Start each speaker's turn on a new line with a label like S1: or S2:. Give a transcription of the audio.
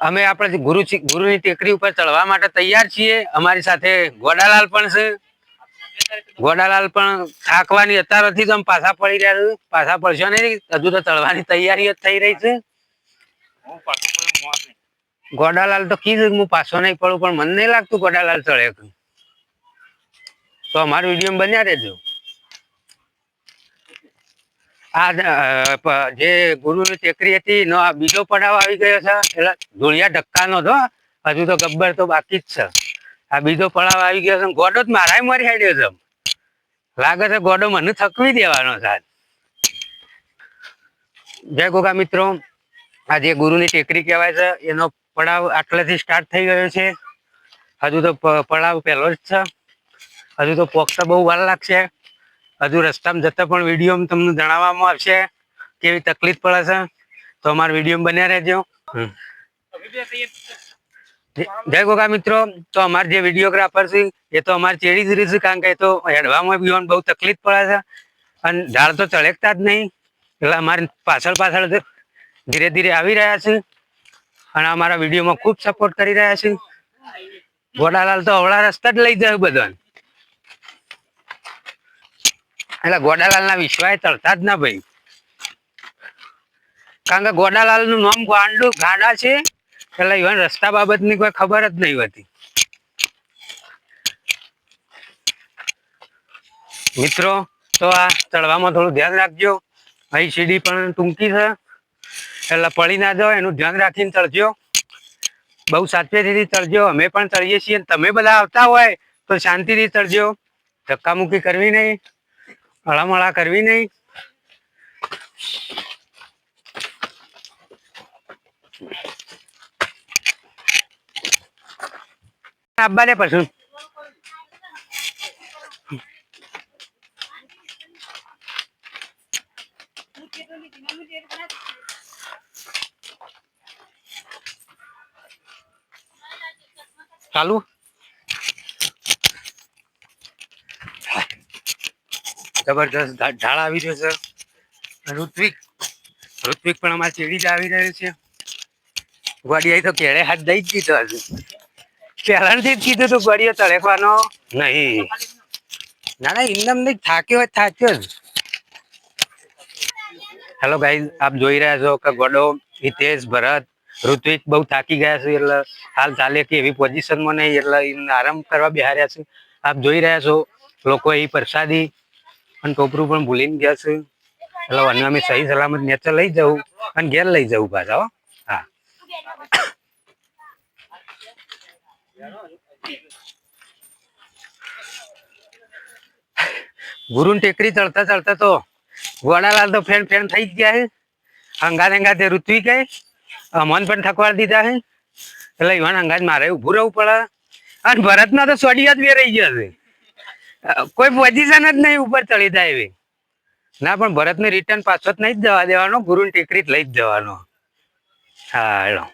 S1: અમે આપણે ગુરુ ગુરુની ટેકરી ઉપર ચડવા માટે તૈયાર છીએ. અમારી સાથે ગોડાલાલ પણ છે. ગોડાલાલ પણ થાકવાની અત્યારથી જ આમ પાછા પડી રહ્યા છે. પાછા પડશો નહીં. હજુ તો ચડવાની તૈયારી જ થઈ રહી છે. ગોડાલાલ તો કીધું કે હું પાછો નહીં પડું પણ મને નહીં લાગતું ગોડાલાલ ચડે. તો અમારું વીડિયો બન્યા રહેજો. આ જ, ગુરુની ટેકરી હતી નો આ બીજો પડાવ આવી ગયો છે. એટલે ધૂળિયા ધક્કાનો તો હજુ તો ગબ્બર તો બાકી જ છે. આ બીજો પડાવ આવી ગયો છે. ગોડો જ મારાય મારી હાડ્યો છે. લાગે છે ગોડો મને થકવી દેવાનો છે જય ગોગા મિત્રો. આ જે ગુરુની ટેકરી કહેવાય છે એનો પડાવ આટલેથી સ્ટાર્ટ થઈ ગયો છે. હજુ તો પડાવ પહેલો જ છે. હજુ તો પોખતા બહુ વાર લાગશે. હજુ રસ્તામાં જતા પણ વીડિયો તમને જણાવવામાં આવશે કેવી તકલીફ પડે છે. તો અમારા વીડિયો બન્યા રહેજો. જય- ગોગા મિત્રો. તો અમારે જે વિડીયોગ્રાફર છે એ તો અમારે ચેડી જ રહી છે કારણ કે એ તો હેડવામાં બી બહુ તકલીફ પડે છે. અને ઝાડ તો ચળકતા જ નહીં. એટલે અમારે પાછળ પાછળ ધીરે ધીરે આવી રહ્યા છે. અને અમારા વિડીયોમાં ખૂબ સપોર્ટ કરી રહ્યા છે. ગોડાલાલ તો અવળા રસ્તા જ લઈ જાય બધા એટલે ગોડાલાલ ના વિશ્વાસ ચડતા જ ના ભાઈ. કારણ કે ગોડાલાલનું નામ ગાંડું, ગાંડા છે. એટલે ઇવન રસ્તા બાબતની કોઈ ખબર જ નહીં હોતી. મિત્રો, તો આ ચડવામાં થોડું ધ્યાન રાખજો. અહીં સીડી પણ ટૂંકી છે. એટલે પડી ના જાઓ એનું ધ્યાન રાખીને ચડજો બહુ સાચવેથી ચડજો અમે પણ ચડીએ છીએ તમે બધા આવતા હોય તો શાંતિથી ચડજો ધક્કામુક્કી કરવી નહીં. હળામળા કરવી નહીં. આબા દે પછી. ચાલુ? જબરદસ્ત ઢાળ આવી રહ્યો છે. ઋત્વિક ઋત્વિક પણ અમારે ચેડી જ આવી રહ્યો છે. ગોડિયાએ તો કેળે હાથ દઈ જ દીધો હજુ પહેલાથી જ કીધું તું ગોડિયો તળેકવાનો નહીં. ના ના ઇન્દમ નહીં થાક્યો હોય થાક્યો જ. હેલો ગાઈઝ આપ જોઈ રહ્યા છો કે ગોડો હિતેશ ભરત ઋત્વિક બહુ થાકી ગયા છે એટલે હાલ ચાલે કે એવી પોઝિશનમાં નહીં એટલે એમને આરામ કરવા બેહાર્યા છે. આપ જોઈ રહ્યા છો લોકો એ પ્રસાદી અને ટોપરું પણ ભૂલીને ગયા છે. એટલે અને અમે સહી સલામત નેચર લઈ જવું અને ઘેર લઈ જવું પાછા, હો. ગુરુન ટેકરી ચડતા ચડતા તો ગોડાલાલ તો ફેન ફેન થઈ જ ગયા છે. અંગાત હંગાતે ઋત્વી કહે અમન પણ થકવાડ દીધા છે. એટલે ઈવાન અંગાત મારે ઊભું રહેવું પડે. અને ભરતના તો સોડિયા જ બે રહી ગયા છે. કોઈ પોઝિશન જ નહીં ઉપર ચડી જાય એવી. ના, પણ ભરતને રિટર્ન પાછો જ નહીં જ જવા દેવાનો, ગુરુની ટેકરી જ લઈ જ જવાનો. હા, હેલો.